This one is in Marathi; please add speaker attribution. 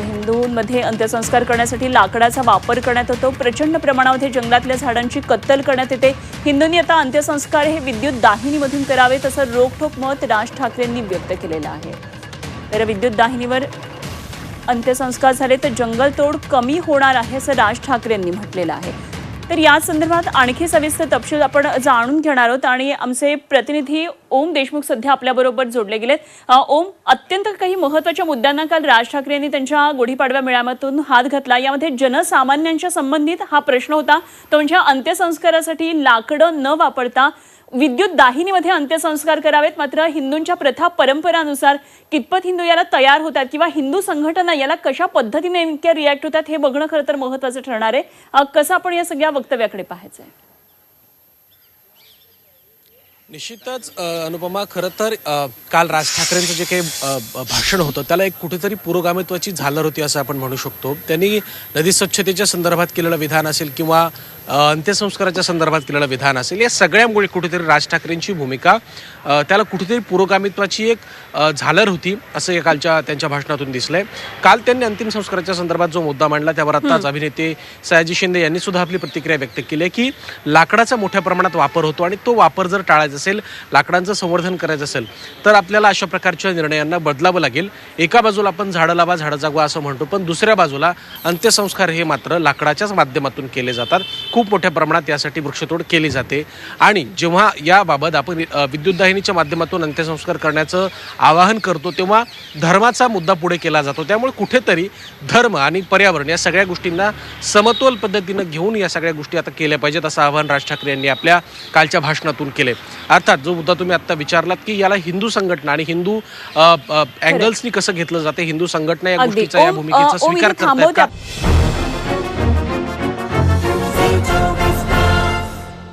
Speaker 1: हिंदूंमध्ये अंत्यसंस्कार करण्यासाठी लाकडाचा वापर करण्यात होतो प्रचंड प्रमाणामध्ये जंगलातल्या झाडांची कत्तल करण्यात येते. हिंदूंनी आता अंत्यसंस्कार हे विद्युत दाहिनीमधून करावेत असं रोखठोक मत राज ठाकरेंनी व्यक्त केलेलं आहे. तर विद्युत दाहिनीवर अंत्यसंस्कार झाले तर जंगलतोड कमी होणार आहे असं राज ठाकरेंनी म्हटलेलं आहे. तर या संदर्भात आणखी सविस्तर तपशील आपण जाणून घेणार आहोत आणि आमचे प्रतिनिधी ओम देशमुख सध्या आपल्याबरोबर जोडले गेलेत. ओम अत्यंत काही महत्त्वाच्या मुद्द्यांना काल राज ठाकरे यांनी त्यांच्या गुढीपाडव्या मेळाव्यातून हात घातला. यामध्ये जनसामान्यांच्या संबंधित हा प्रश्न होता तो म्हणजे अंत्यसंस्कारासाठी लाकडं न वापरता विद्युत दाहिनीमध्ये अंत्यसंस्कार करावेत मात्र हिंदूंच्या प्रथा परंपरानुसार कितपत हिंदू याला तयार होतात किंवा हिंदू संघटना याला कशा पद्धतीने नेमक्या रिॲक्ट होतात हे बघणं खरं तर महत्त्वाचं ठरणार आहे. कसं आपण या सगळ्या वक्तव्याकडे पाहायचं आहे
Speaker 2: निश्चितच अनुपमा खरं तर काल राज ठाकरेंचं जे काही भाषण होतं त्याला एक कुठेतरी पुरोगामित्वाची झालर होती असं आपण म्हणू शकतो. त्यांनी नदी स्वच्छतेच्या संदर्भात केलेलं विधान असेल किंवा अंत्यसंस्काराच्या संदर्भात केलेलं विधान असेल या सगळ्यामुळे कुठेतरी राज ठाकरेंची भूमिका त्याला कुठेतरी पुरोगामित्वाची एक झालर होती असं या कालच्या त्यांच्या भाषणातून दिसलंय. काल त्यांनी अंतिम संस्काराच्या संदर्भात जो मुद्दा मांडला त्यावर आत्ताच अभिनेते सयाजी शिंदे यांनी सुद्धा आपली प्रतिक्रिया व्यक्त केली आहे की लाकडाचा मोठ्या प्रमाणात वापर होतो आणि तो वापर जर टाळायचा असेल लाकडांचं संवर्धन करायचं असेल तर आपल्याला अशा प्रकारच्या निर्णयांना बदलावं लागेल. एका बाजूला आपण झाडं लावा झाडं जागवा असं म्हणतो पण दुसऱ्या बाजूला अंत्यसंस्कार हे मात्र लाकडाच्याच माध्यमातून केले जातात. खूप मोठ्या प्रमाणात यासाठी वृक्षतोड केली जाते. आणि जेव्हा याबाबत आपण विद्युतदाहिनीच्या माध्यमातून अंत्यसंस्कार करण्याचं आवाहन करतो तेव्हा धर्माचा मुद्दा पुढे केला जातो. त्यामुळे कुठेतरी धर्म आणि पर्यावरण या सगळ्या गोष्टींना समतोल पद्धतीनं घेऊन या सगळ्या गोष्टी आता केल्या पाहिजेत असं आवाहन राज ठाकरे यांनी आपल्या कालच्या भाषणातून केले अर्थात जो मुद्दा तुम्ही आता विचारलात की याला हिंदू संघटना आणि हिंदू अँगल्सनी कसं घेतलं जाते? हिंदू संघटना या गोष्टीचा या भूमिकेचा स्वीकार
Speaker 1: इथे
Speaker 2: करतायत का?
Speaker 1: थांबवते